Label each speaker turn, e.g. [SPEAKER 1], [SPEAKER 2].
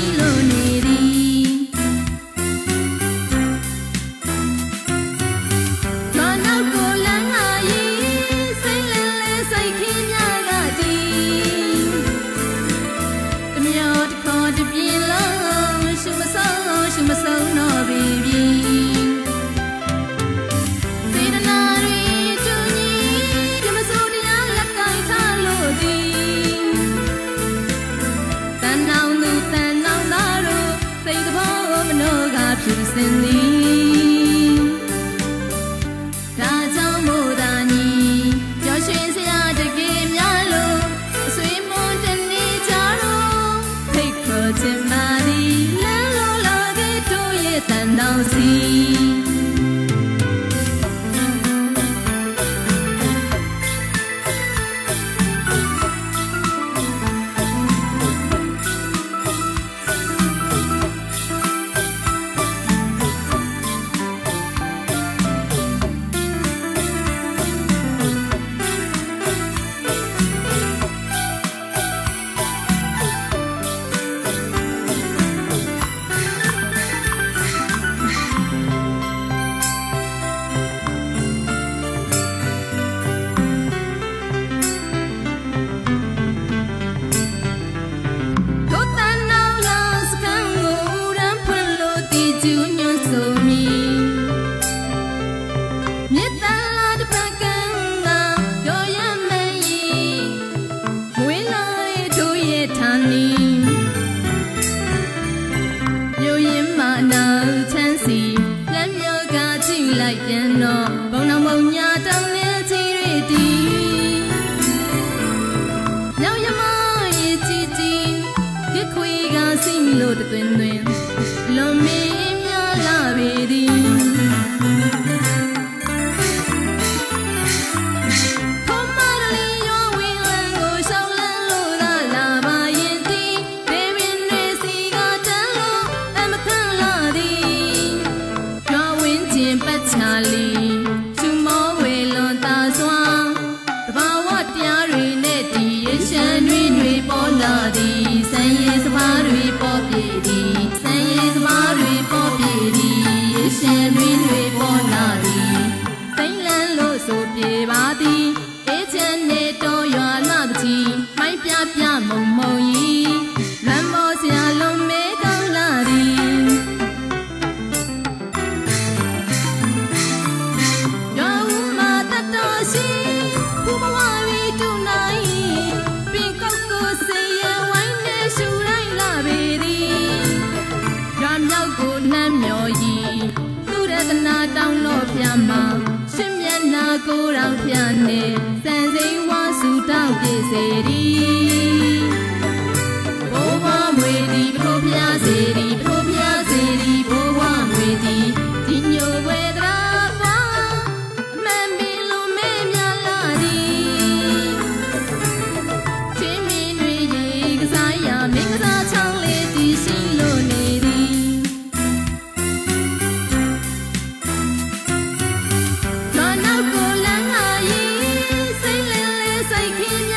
[SPEAKER 1] love. in the ခွေကစိလို့တွင်တွင်လွန်မင်းများလာပေသည် စေပါသည်အေးချမ်းနေတော်ရွာလာသည်မိုက်ပြပြမုံမုံဤလမ်းမောစရာလုံးမဲကောင်းလာသည်ရွာဦးမှာတတော်ရှိဘူမဝဝီတူနိုင်ပင်ကောက်ကိုစေရဝိုင်းနေရှူလိုက်လာပေသည်ရွာမြောက်ကိုနှမ်းမျောဤသူရတနာတောင်းတော့ပြန်မှာ ချစ်မျက်နှာကိုယ်တော်ပြနေစံစိမ်ဝါစုတောင်းပြေစေရီဘိုးမမွေဒီဘိုးပြစေရီဘိုးပြစေရီဘိုးဝမွေဒီဒီညိုဝဲတရာပါအမှန်ပင်လူမဲမြလာရီချင်းမင်းတွေရေကစားရမင်္ဂလာချောင်းလေး You.